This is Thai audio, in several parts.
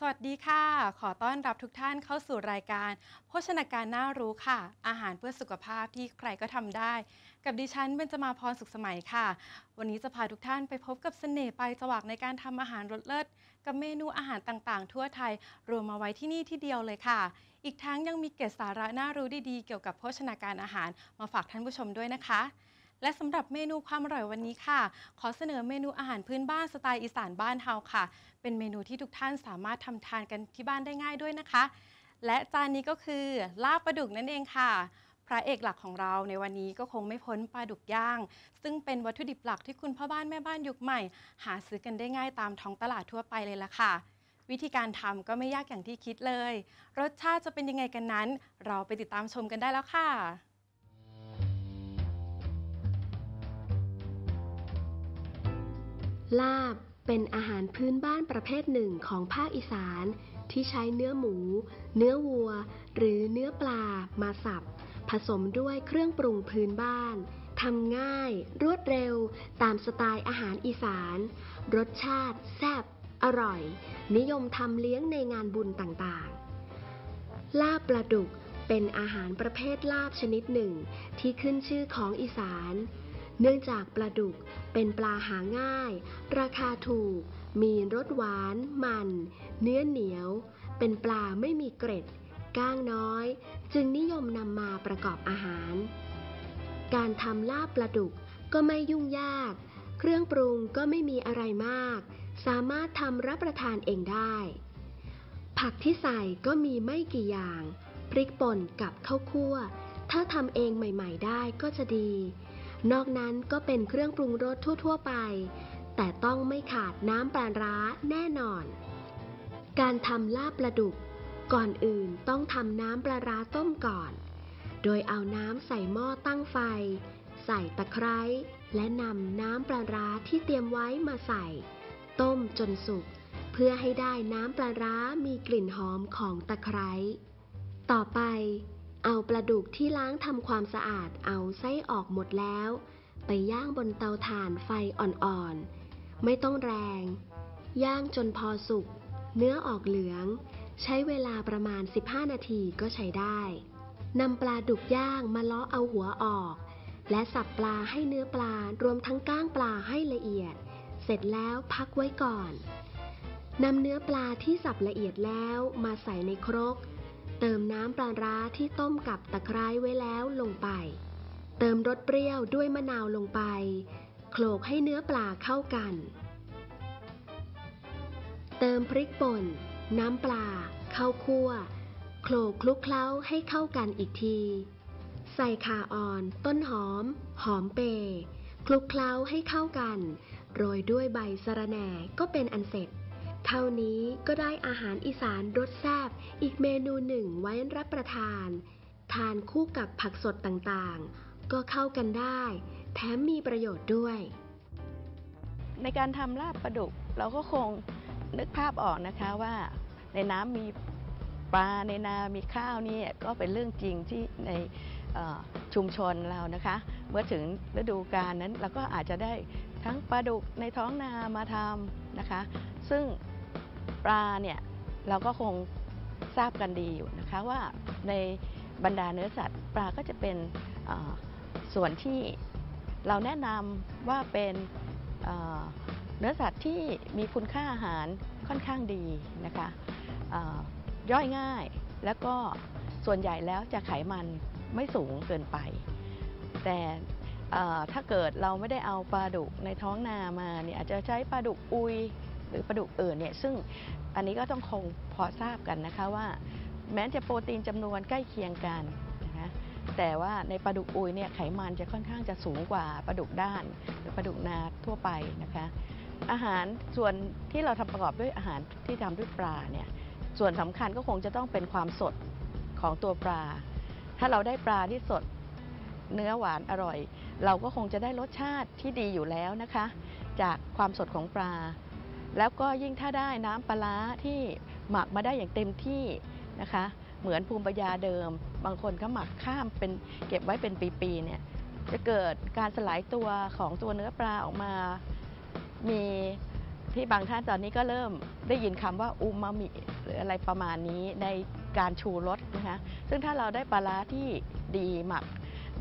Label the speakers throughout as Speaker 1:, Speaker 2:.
Speaker 1: สวัสดีค่ะ ขอต้อนรับทุกท่านเข้าสู่รายการ โภชนาการน่ารู้ค่ะ อาหารเพื่อสุขภาพที่ใครก็ทำได้ กับดิฉันเบญจมาพรสุขสมัยค่ะ วันนี้จะพาทุกท่านไปพบกับเสน่ห์ปลายจวักในการทำอาหารรสเลิศกับเมนูอาหารต่างๆ ทั่วไทย รวมมาไว้ที่นี่ที่เดียวเลยค่ะ อีกทั้งยังมีเกร็ดสาระน่ารู้ดีๆ เกี่ยวกับโภชนาการอาหารมาฝากท่านผู้ชมด้วยนะคะ และสำหรับเมนูความอร่อยวันนี้ค่ะ ขอเสนอเมนูอาหารพื้นบ้านสไตล์อีสานบ้านเฮาค่ะ เป็นเมนูที่ทุกท่านสามารถทำทานกันที่บ้านได้ง่ายด้วยนะคะ และจานนี้ก็คือลาบปลาดุกนั่นเองค่ะ พระเอกหลักของเราในวันนี้ก็คงไม่พ้นปลาดุกย่าง ซึ่งเป็นวัตถุดิบหลักที่คุณพ่อบ้านแม่บ้านยุคใหม่ หาซื้อกันได้ง่ายตามท้องตลาดทั่วไปเลยละค่ะวิธีการทำก็ไม่ยากอย่างที่คิดเลย รสชาติจะเป็นยังไงกันนั้น เราไปติดตามชมกันได้แล้วค่ะ
Speaker 2: ลาบเป็นอาหารพื้นบ้านประเภทหนึ่งของภาคอีสาน ที่ใช้เนื้อหมู เนื้อวัว หรือเนื้อปลามาสับ ผสมด้วยเครื่องปรุงพื้นบ้านทำง่าย รวดเร็ว ตามสไตล์อาหารอีสาน รสชาติ แซ่บ อร่อย นิยมทำเลี้ยงในงานบุญต่างๆ ลาบปลาดุกเป็นอาหารประเภทลาบชนิดหนึ่ง ที่ขึ้นชื่อของอีสาน เนื่องจากปลาดุกเป็นปลาหาง่าย ราคาถูก มีรสหวาน มัน เนื้อเหนียว เป็นปลาไม่มีเกร็ด ก้างน้อย จึงนิยมนำมาประกอบอาหาร การทำลาบปลาดุกก็ไม่ยุ่งยาก เครื่องปรุงก็ไม่มีอะไรมาก สามารถทำรับประทานเองได้ ผักที่ใส่ก็มีไม่กี่อย่าง พริกป่นกับข้าวคั่ว ถ้าทำเองใหม่ ๆ ได้ก็จะดี นอกนั้นก็เป็นเครื่องปรุงรสทั่ว ๆ ไป แต่ต้องไม่ขาดน้ำปลาร้าแน่นอน การทำลาบปลาดุก ก่อนอื่นต้องทำน้ำปลาร้าต้มก่อน โดยเอาน้ำใส่หม้อตั้งไฟ ใส่ตะไคร้และนำน้ำปลาร้าที่เตรียมไว้มาใส่ ต้มจนสุก เพื่อให้ได้น้ำปลาร้ามีกลิ่นหอมของตะไคร้ต่อไป เอาปลาดุกที่ล้างทำความสะอาดเอาไส้ออกหมดแล้ว ไปย่างบนเตาถ่านไฟอ่อนๆ ไม่ต้องแรง ย่างจนพอสุก เนื้อออกเหลือง ใช้เวลาประมาณ 15 นาทีก็ใช้ได้นำปลาดุกย่างมาล้อเอาหัวออก และสับปลาให้เนื้อปลารวมทั้งก้างปลาให้ละเอียด เสร็จแล้วพักไว้ก่อนนำเนื้อปลาที่สับละเอียดแล้วมาใส่ในครก เติมน้ำปลาร้าที่ต้มกับตะไคร้ไว้แล้วลงไป เติมรสเปรี้ยวด้วยมะนาวลงไป โขลกให้เนื้อปลาเข้ากัน เติมพริกป่น น้ำปลา ข้าวคั่ว โขลกคลุกเคล้าให้เข้ากันอีกที ใส่ข่าอ่อน ต้นหอม หอมเปรคลุกเคล้าให้เข้ากัน โรยด้วยใบสะระแหน่ก็เป็นอันเสร็จ เท่านี้ก็ได้อาหารอีสานรสแซ่บอีกเมนูหนึ่งไว้รับประทาน ทานคู่กับผักสดต่างๆ ก็เข้ากันได้ แถมมีประโยชน์ด้วย
Speaker 3: ในการทำลาบปลาดุกเราก็คงนึกภาพออกนะคะว่า ในน้ำมีปลาในนา มีข้าวนี่ก็เป็นเรื่องจริงที่ในชุมชนเรานะคะ เมื่อถึงฤดูกาลนั้นเราก็อาจจะได้ทั้งปลาดุกในท้องนามาทำนะคะ ซึ่ง ปลาเนี่ยเราก็คงทราบกันดีอยู่นะคะว่าในบรรดาเนื้อสัตว์ปลาก็จะเป็นส่วนที่เราแนะนำว่าเป็นเนื้อสัตว์ที่มีคุณค่าอาหารค่อนข้างดีนะคะย่อยง่ายแล้วก็ส่วนใหญ่แล้วจะไขมันไม่สูงเกินไป แต่ถ้าเกิดเราไม่ได้เอาปลาดุกในท้องนามาเนี่ยอาจจะใช้ปลาดุกอุย รือปลาดุกอื่นเนี่ยซึ่งอันนี้ก็ต้องคงพอทราบกันนะคะว่า แม้จะโปรตีนจำนวนใกล้เคียงกันนะคะแต่ว่าในปลาดุกอุยเนี่ยไขมันจะค่อนข้างจะสูงกว่าปลาดุกด้าน หรือปลาดุกนาทั่วไปนะคะ อาหารส่วนที่เราทำประกอบด้วยอาหารที่ทำด้วยปลาเนี่ยส่วนสำคัญก็คงจะต้องเป็นความสดของตัวปลา ถ้าเราได้ปลาที่สดเนื้อหวานอร่อย เราก็คงจะได้รสชาติที่ดีอยู่แล้วนะคะ จากความสดของปลา แล้วก็ยิ่งถ้าได้น้ำปลาร้าที่หมักมาได้อย่างเต็มที่นะคะเหมือนภูมิปัญญาเดิม บางคนก็หมักข้ามเป็นเก็บไว้เป็นปีๆเนี่ยจะเกิดการสลายตัวของตัวเนื้อปลาออกมา มีที่บางท่านตอนนี้ก็เริ่มได้ยินคำว่าอูมามิหรืออะไรประมาณนี้ในการชูรสนะคะซึ่งถ้าเราได้ปลาร้าที่ดีหมัก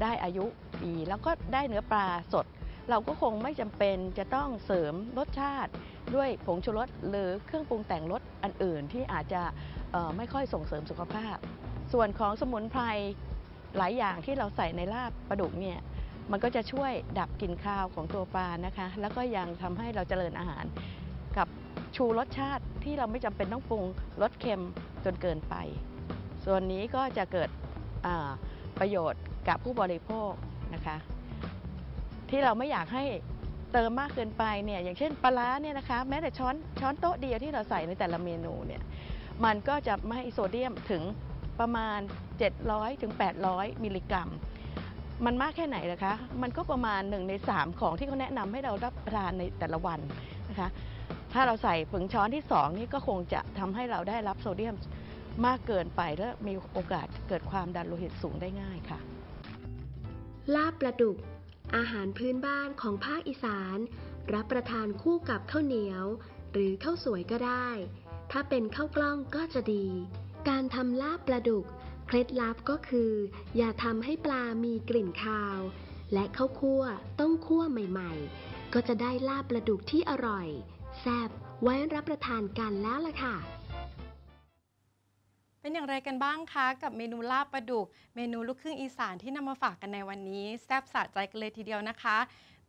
Speaker 3: ได้อายุดีแล้วก็ได้เนื้อปลาสด เราก็คงไม่จำเป็นจะต้องเสริมรสชาติ ด้วยผงชูรสหรือเครื่องปรุงแต่งรสอันอื่นที่อาจจะไม่ค่อยส่งเสริมสุขภาพ ส่วนของสมุนไพรหลายอย่างที่เราใส่ในลาบปลาดุกเนี่ยมันก็จะช่วยดับกลิ่นคาวของตัวปลานะคะ แล้วก็ยังทำให้เราเจริญอาหาร กับชูรสชาติที่เราไม่จำเป็นต้องปรุงรสเค็มจนเกินไป ส่วนนี้ก็จะเกิดประโยชน์กับผู้บริโภคนะคะ ที่เราไม่อยากให้เติมมากเกินไปเนี่ยอย่างเช่นปลาร้าเนี่ยนะคะแม้แต่ช้อนช้อนโต๊ะเดียวที่เราใส่ในแต่ละเมนูเนี่ยมันก็จะไม่ให้โซเดียมถึงประมาณ 700ถึง800 มิลลิกรัม มันมากแค่ไหนนะคะ มันก็ประมาณ1ใน3 ของที่เขาแนะนำให้เรารับประทานในแต่ละวันนะคะ ถ้าเราใส่ผงช้อนที่ 2 นี่ก็คงจะทำให้เราได้รับโซเดียมมากเกินไปและมีโอกาสเกิดความดันโลหิตสูงได้ง่ายค่ะ
Speaker 2: ลาบปลาดุก อาหารพื้นบ้านของภาคอีสาน รับประทานคู่กับข้าวเหนียว หรือข้าวสวยก็ได้ ถ้าเป็นข้าวกล้องก็จะดี การทำลาบปลาดุก เคล็ดลับก็คือ อย่าทำให้ปลามีกลิ่นคาว และข้าวคั่วต้องคั่วใหม่ๆ ก็จะได้ลาบปลาดุกที่อร่อย แซ่บไว้รับประทานกันแล้วล่ะค่ะ
Speaker 1: เป็นอย่างไรกันบ้างคะ กับเมนูลาบปลาดุก เมนูลูกครึ่งอีสานที่นำมาฝากกันในวันนี้ แซ่บสะใจกันเลยทีเดียวนะคะ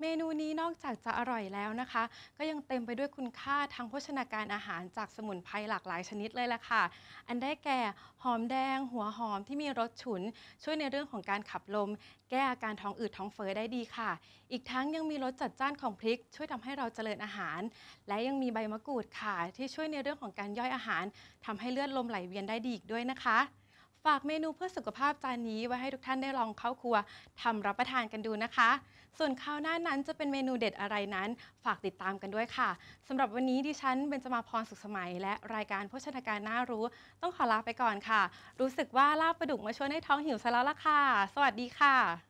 Speaker 1: เมนูนี้นอกจากจะอร่อยแล้วนะคะ ก็ยังเต็มไปด้วยคุณค่าทางโภชนาการอาหารจากสมุนไพรหลากหลายชนิดเลยล่ะค่ะ อันได้แก่หอมแดง หัวหอมที่มีรสฉุน ช่วยในเรื่องของการขับลม แก้อาการท้องอืดท้องเฟ้อได้ดีค่ะ อีกทั้งยังมีรสจัดจ้านของพริก ช่วยทำให้เราเจริญอาหาร และยังมีใบมะกรูดค่ะ ที่ช่วยในเรื่องของการย่อยอาหารทำให้เลือดลมไหลเวียนได้ดีอีกด้วยนะคะ ฝากเมนูเพื่อสุขภาพจานนี้ไว้ให้ทุกท่านได้ลองเข้าครัวทำรับประทานกันดูนะคะ ส่วนคราวหน้านั้นจะเป็นเมนูเด็ดอะไรนั้น ฝากติดตามกันด้วยค่ะสำหรับวันนี้ดิฉันเบญจมาพรสุขสมัย และรายการโภชนาการน่ารู้ ต้องขอลาไปก่อนค่ะ รู้สึกว่าลาบปลาดุกมาช่วยให้ท้องหิวซะแล้วล่ะค่ะ สวัสดีค่ะ